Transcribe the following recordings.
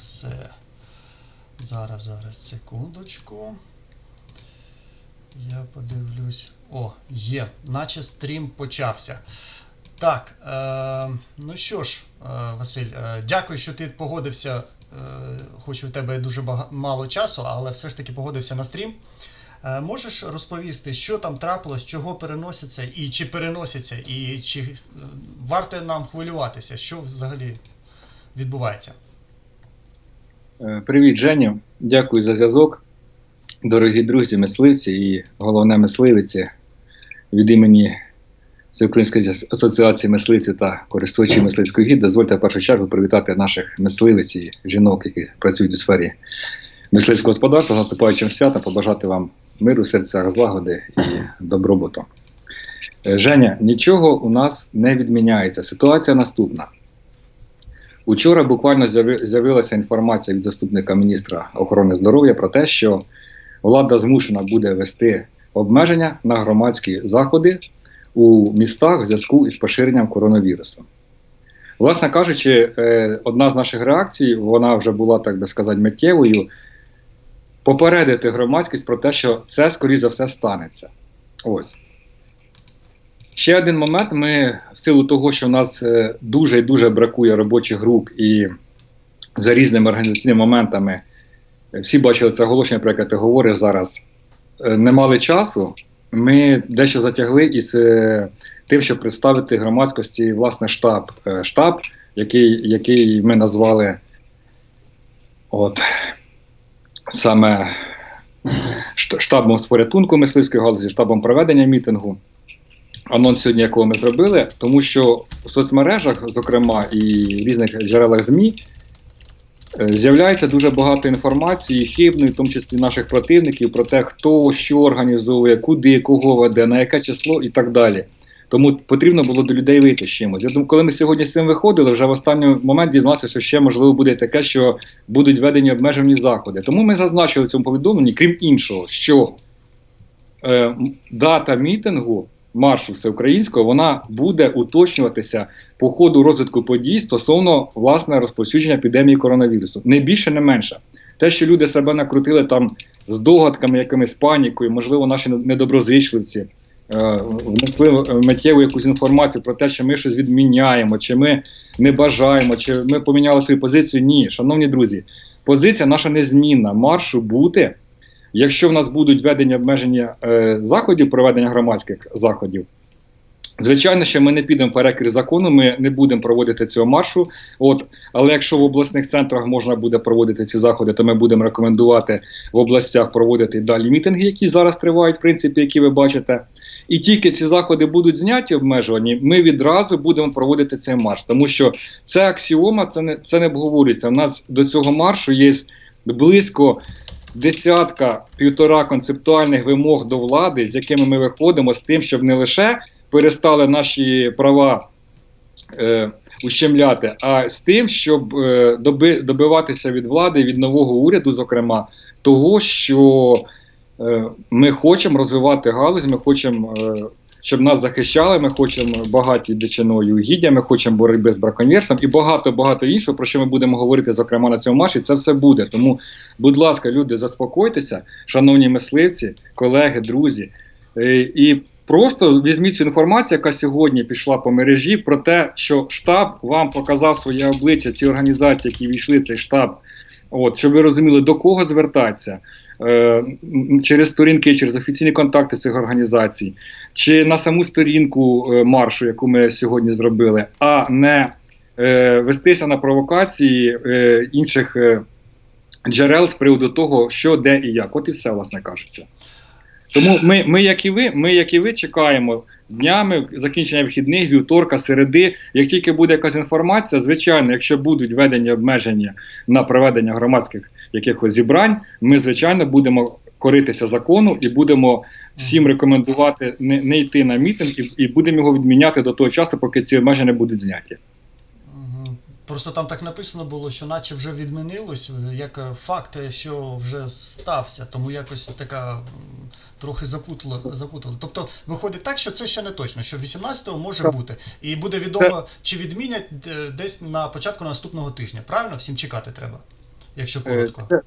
все. Зараз, зараз, секундочку. Я подивлюсь. О, є, наче стрім почався. Так, е, ну що ж, е, Василь, е, дякую, що ти погодився. Е, хоч у тебе дуже мало часу, але все ж таки погодився на стрім. Можеш розповісти, що там трапилось, чого переносяться, і чи переносяться, і чи варто нам хвилюватися, що взагалі відбувається? Е, Привіт, Женю. Дякую за зв'язок. Дорогі друзі, мисливці і головне мисливиці від імені Всеукраїнської асоціації мисливців та користувачів мисливської гід. Дозвольте в першу чергу привітати наших мисливиць і жінок, які працюють у сфері мисливського господарства, з наступаючим святом, побажати вам миру, в серцях, злагоди і добробуту. Е, Женя, нічого у нас не відміняється. Ситуація наступна. Учора буквально з'яви- з'явилася інформація від заступника міністра охорони здоров'я про те, що влада змушена буде вести обмеження на громадські заходи у містах в зв'язку із поширенням коронавірусу. Власне кажучи, е, одна з наших реакцій, вона вже була, так би сказати, миттєвою, попередити громадськість про те, що це, скоріше за все, станеться. Ось. Ще один момент. Ми, в силу того, що в нас е, дуже і дуже бракує робочих груп, і за різними організаційними моментами е, всі бачили це оголошення, про яке ти говориш зараз. е, Не мали часу. Ми дещо затягли із тим, щоб представити громадськості власне штаб. Штаб, який, який ми назвали от, саме штабом з порятунку мисливської галузі, штабом проведення мітингу анонс сьогодні, якого ми зробили, тому що в соцмережах, зокрема, і в різних джерелах ЗМІ, е, з'являється дуже багато інформації, хибної, в тому числі наших противників, про те, хто що організовує, куди, кого веде, на яке число і так далі. Тому потрібно було до людей вийти з чимось. Я думаю, коли ми сьогодні з цим виходили, вже в останній момент дізналися, що ще можливо буде таке, що будуть введені обмежені заходи. Тому ми зазначили в цьому повідомленні, крім іншого, що е, дата мітингу маршу всеукраїнського, вона буде уточнюватися по ходу розвитку подій стосовно власне розповсюдження епідемії коронавірусу. Не більше, не менше. Те, що люди себе накрутили там з догадками, якимись панікою, можливо, наші недоброзичливці е, внесли миттєву якусь інформацію про те, що ми щось відміняємо, чи ми не бажаємо, чи ми поміняли свою позицію. Ні, шановні друзі, позиція наша незмінна. Маршу бути. Якщо в нас будуть введені обмеження е, заходів, проведення громадських заходів, звичайно, що ми не підемо перекір закону, ми не будемо проводити цього маршу. От, але якщо в обласних центрах можна буде проводити ці заходи, то ми будемо рекомендувати в областях проводити далі мітинги, які зараз тривають, в принципі, які ви бачите. І тільки ці заходи будуть зняті обмежувані, ми відразу будемо проводити цей марш. Тому що це аксіома, це не це не обговорюється. У нас до цього маршу є близько десятка півтора концептуальних вимог до влади, з якими ми виходимо, з тим, щоб не лише перестали наші права е, ущемляти, а з тим, щоб е, доби, добиватися від влади, від нового уряду, зокрема, того, що е, ми хочемо розвивати галузь, ми хочемо. Е, щоб нас захищали, ми хочемо багаті дичиною гіддя, ми хочемо боротьби з браконьєрством і багато багато іншого, про що ми будемо говорити, зокрема на цьому марші. Це все буде. Тому, будь ласка, люди, заспокойтеся, шановні мисливці, колеги, друзі, Е, і просто візьміть цю інформацію, яка сьогодні пішла по мережі, про те, що штаб вам показав своє обличчя, ці організації, які війшли в цей штаб. От, щоб ви розуміли, до кого звертатися. Е, через сторінки, через офіційні контакти цих організацій, чи на саму сторінку е, маршу, яку ми сьогодні зробили, а не е, вестися на провокації інших джерел з приводу того, що, де і як. От і все, власне кажучи. Тому ми, ми, як і ви, ми, як і ви, чекаємо днями закінчення вихідних, вівторка, середи. Як тільки буде якась інформація, звичайно, якщо будуть введені обмеження на проведення громадських якихось зібрань, ми звичайно будемо коритися закону і будемо всім рекомендувати не, не йти на мітинг і, і будемо його відміняти до того часу, поки ці обмеження будуть зняті. Просто там так написано було, що наче вже відмінилось, як е, факт, що вже стався, тому якось така трохи запутало, запутало. Тобто виходить так, що це ще не точно, що 18-го може Так. бути. І буде відомо, чи відмінять е, десь на початку наступного тижня. Правильно? Всім чекати треба. якщо Е, коротко.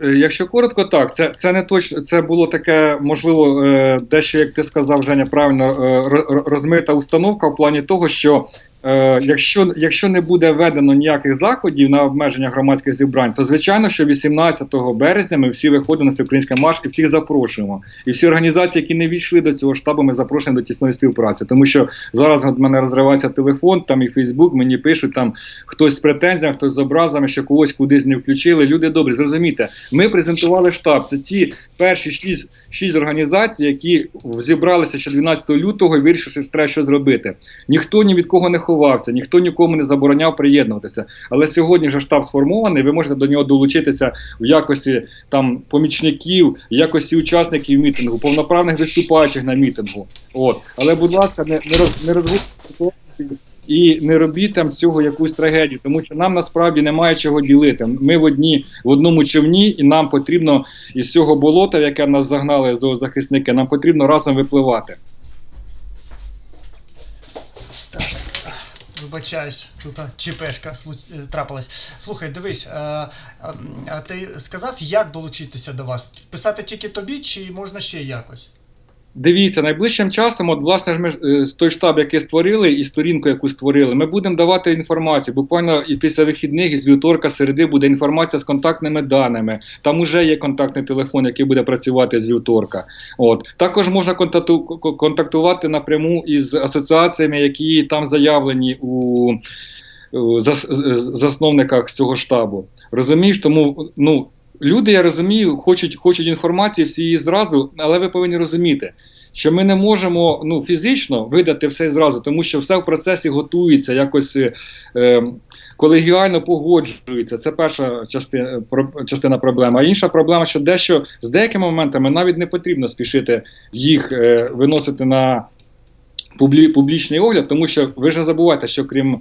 Якщо коротко, так, це, це не точно, це було таке, можливо, дещо, як ти сказав, Женя, правильно ро- ро- розмита установка в плані того, що е, якщо, якщо не буде введено ніяких заходів на обмеження громадських зібрань, то звичайно, що 18 березня ми всі виходимо на всеукраїнський марш і всіх запрошуємо. І всі організації, які не війшли до цього штабу, ми запрошуємо до тісної співпраці. Тому що зараз от мене розривається телефон, там і Фейсбук, мені пишуть там хтось з претензіями, хтось з образами, що когось кудись не включили. Люди добрі, зрозумійте, ми презентували штаб. Це ті перші шість, шість організацій, які зібралися ще 12 лютого і вирішили, що треба що зробити. Ніхто ні від кого не ховався, ніхто нікому не забороняв приєднуватися. Але сьогодні вже штаб сформований. Ви можете до нього долучитися в якості там помічників, в якості учасників мітингу, повноправних виступаючих на мітингу. От, але, будь ласка, не, не, роз, не розводьте і не робіть там цього якусь трагедію, тому що нам насправді немає чого ділити. Ми в одні в одному човні, і нам потрібно із цього болота, яке нас загнали зоозахисники, нам потрібно разом випливати. Вибачаюсь, тут чіпешка е, трапилась. Слухай, дивись, а, а, а ти сказав, як долучитися до вас? Писати тільки тобі, чи можна ще якось? Дивіться, найближчим часом, от власне ж ми е, з той штаб, який створили, і сторінку, яку створили, ми будемо давати інформацію. Буквально і після вихідних, із вівторка, середи буде інформація з контактними даними. Там уже є контактний телефон, який буде працювати з вівторка. От також можна контактувати напряму із асоціаціями, які там заявлені у. у зас- з- засновниках цього штабу. Розумієш, тому ну люди, я розумію, хочуть, хочуть інформації всі її зразу, але ви повинні розуміти, що ми не можемо ну, фізично видати все зразу, тому що все в процесі готується, якось е, е, колегіально погоджується. Це перша частина, про- частина проблеми. А інша проблема, що дещо з деякими моментами навіть не потрібно спішити їх е, виносити на публі, публічний огляд, тому що ви ж не забувайте, що крім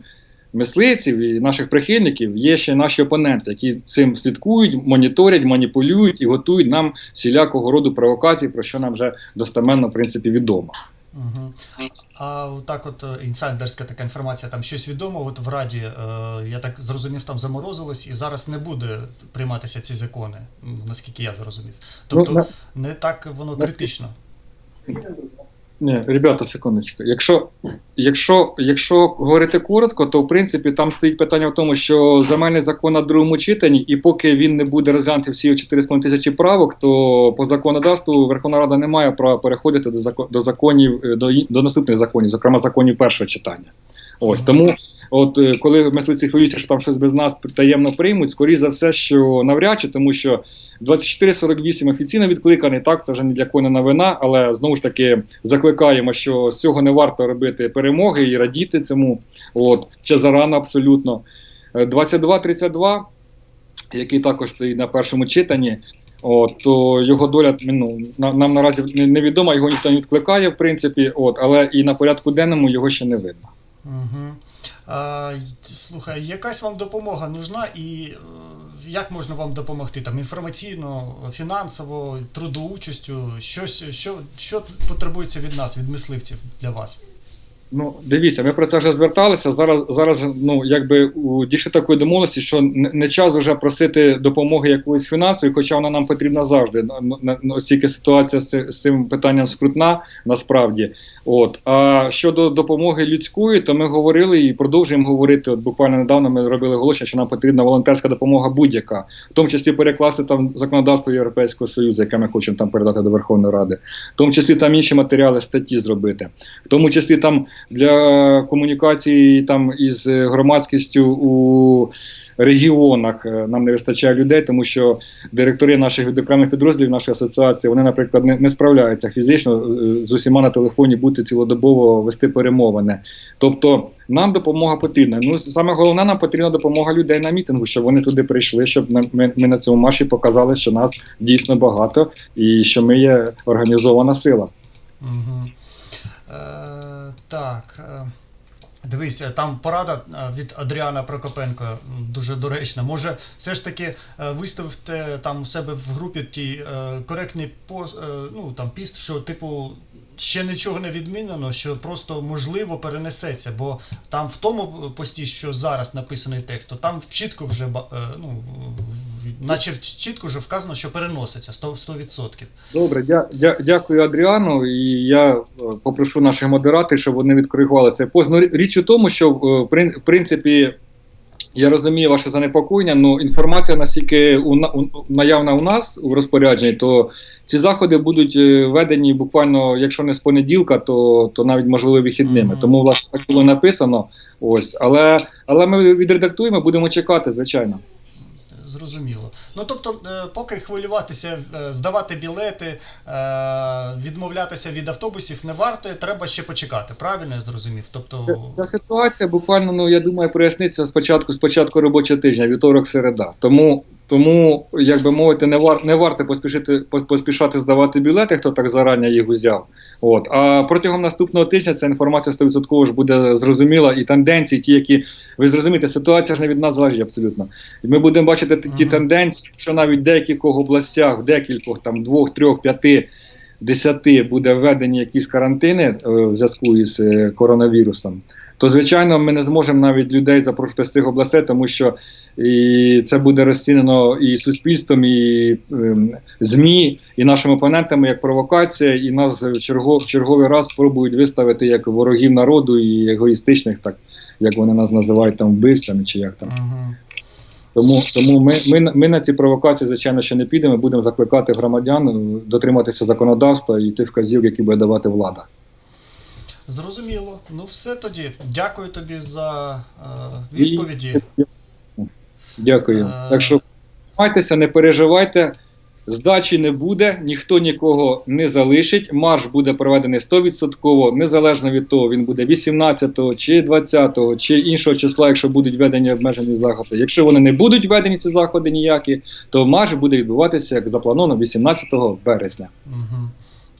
мисливців і наших прихильників є ще наші опоненти, які цим слідкують, моніторять, маніпулюють і готують нам всілякого роду провокацій, про що нам вже достеменно в принципі відомо. Угу. А так, от е, інсайдерська така інформація, там щось відомо. От в Раді, е, я так зрозумів, там заморозилось, і зараз не буде прийматися ці закони, наскільки я зрозумів. Тобто Ну, не так воно критично. Ні, ребята, секундочку. Якщо, якщо, якщо говорити коротко, то в принципі там стоїть питання в тому, що земельний закон на другому читанні, і поки він не буде розглянути всі 4,5 тисячі правок, то по законодавству Верховна Рада не має права переходити до закон до законів е, до, до наступних законів, зокрема законів першого читання. Ось тому, от е, коли мисливці хвилюються, що там щось без нас таємно приймуть, скоріше за все, що навряд чи, тому що 2448 офіційно відкликаний, так, це вже ні для кого не новина, але знову ж таки закликаємо, що з цього не варто робити перемоги і радіти цьому. От, ще зарано абсолютно. Е, 2232, який також стоїть на першому читанні, от, то його доля ну, нам наразі не- невідома, його ніхто не відкликає, в принципі, от, але і на порядку денному його ще не видно. Угу. Слухай, якась вам допомога нужна, і е, як можна вам допомогти? Там інформаційно, фінансово, трудоучастю, щось, що, що потребується від нас, від мисливців для вас? Ну, дивіться, ми про це вже зверталися. Зараз, зараз ну, якби дійшли такої домовленості, що не, час вже просити допомоги якоїсь фінансової, хоча вона нам потрібна завжди. Ну, на- на- Оскільки ситуація з цим питанням скрутна, насправді. От. А щодо допомоги людської, то ми говорили і продовжуємо говорити. От буквально недавно ми робили оголошення, що нам потрібна волонтерська допомога будь-яка, в тому числі перекласти там законодавство Європейського Союзу, яке ми хочемо там передати до Верховної Ради, в тому числі там інші матеріали, статті зробити, в тому числі там для комунікації там із е, громадськістю у регіонах е, нам не вистачає людей, тому що директори наших відокремих підрозділів нашої асоціації, вони, наприклад, не, не справляються фізично е, з усіма на телефоні бути цілодобово вести перемовини. Тобто нам допомога потрібна. Ну саме головне, нам потрібна допомога людей на мітингу, щоб вони туди прийшли, щоб ми, ми на цьому марші показали, що нас дійсно багато і що ми є організована сила. Угу. Е, так. Е, дивись, е, там порада від Адріана Прокопенко дуже доречна. Може, все ж таки виставте там у себе в групі ті коректний е, ну, там, піст, що, типу, ще нічого не відмінено, що просто можливо перенесеться, бо там в тому пості, що зараз написаний текст, то там чітко вже ну, наче чітко вже вказано, що переноситься 100%. 100%. Добре, дя, дя, дякую Адріану. І я е, попрошу наших модераторів, щоб вони відкоригували цей пост. Ну, річ у тому, що е, в принципі. Я розумію ваше занепокоєння, але інформація наскільки у, у, наявна у нас у розпорядженні, то ці заходи будуть е, введені буквально, якщо не з понеділка, то, то навіть можливо вихідними. Мгм. Тому власне так було написано. Ось, але, але ми відредактуємо, будемо чекати, звичайно. Зрозуміло. Ну тобто, е, поки хвилюватися, е, здавати білети, е, відмовлятися від автобусів не варто, треба ще почекати. Правильно я зрозумів? Тобто, Ця ситуація буквально, ну я думаю, проясниться спочатку спочатку робочого тижня, вівторок, середа. Тому, тому як би мовити, не вар не варто поспішити поспішати здавати білети, хто так зарані їх узяв. От а протягом наступного тижня ця інформація 100% ж буде зрозуміла, і тенденції, ті, які ви зрозумієте, ситуація ж не від нас залежить абсолютно. І ми будемо бачити ті Мгм. тенденції, що навіть в деяких областях, в декількох там двох, трьох, п'яти. Десяти буде введені якісь карантини е, в зв'язку із е, коронавірусом, то звичайно ми не зможемо навіть людей запрошувати з цих областей, тому що і це буде розцінено і суспільством, і ем, ЗМІ, і нашими опонентами як провокація, і нас в чергов, в черговий раз спробують виставити як ворогів народу і егоїстичних, так як вони нас називають там вбивцями чи як там. Тому, тому ми, ми, ми на ці провокації, звичайно, ще не підемо. Будемо закликати громадян е, дотриматися законодавства і тих вказів, які буде давати влада. Зрозуміло. Ну все тоді. Дякую тобі за е, відповіді. Дякую. Е. Так що тримайтеся, не переживайте. Здачі не буде, ніхто нікого не залишить. Марш буде проведений 100%, незалежно від того, він буде 18 чи 20 чи іншого числа, якщо будуть введені обмежені заходи. Якщо вони не будуть введені ці заходи ніякі, то марш буде відбуватися як заплановано 18 березня. Угу.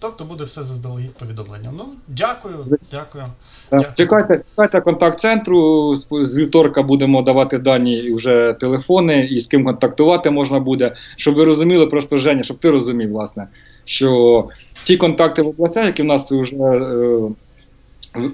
Тобто буде все заздалегідь повідомлення. Ну, дякую, дякую. Дякую. Чекайте, чекайте контакт центру. З, вівторка будемо давати дані і вже телефони, і з ким контактувати можна буде. Щоб ви розуміли, просто Женя, щоб ти розумів, власне, що ті контакти в областях, які в нас вже. Е,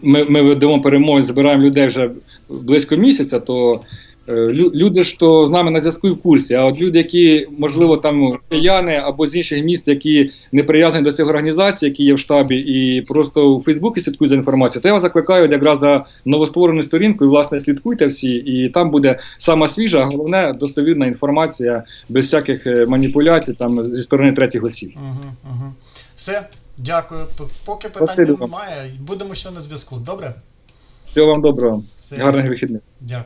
ми, ми ведемо перемоги, збираємо людей вже близько місяця, то люди ж то з нами на зв'язку і в курсі. А от люди, які, можливо, там кияни або з інших міст, які не прив'язані до цих організацій, які є в штабі, і просто у Фейсбуці слідкують за інформацією, то я вас закликаю якраз за новостворену сторінку, і власне слідкуйте всі, і там буде сама свіжа, а головне достовірна інформація без всяких е, маніпуляцій там зі сторони третіх осіб. Угу, угу. Все, дякую. Поки питань немає, будемо ще на зв'язку. Добре? Всього вам доброго, Все. гарних вихідних. Дякую.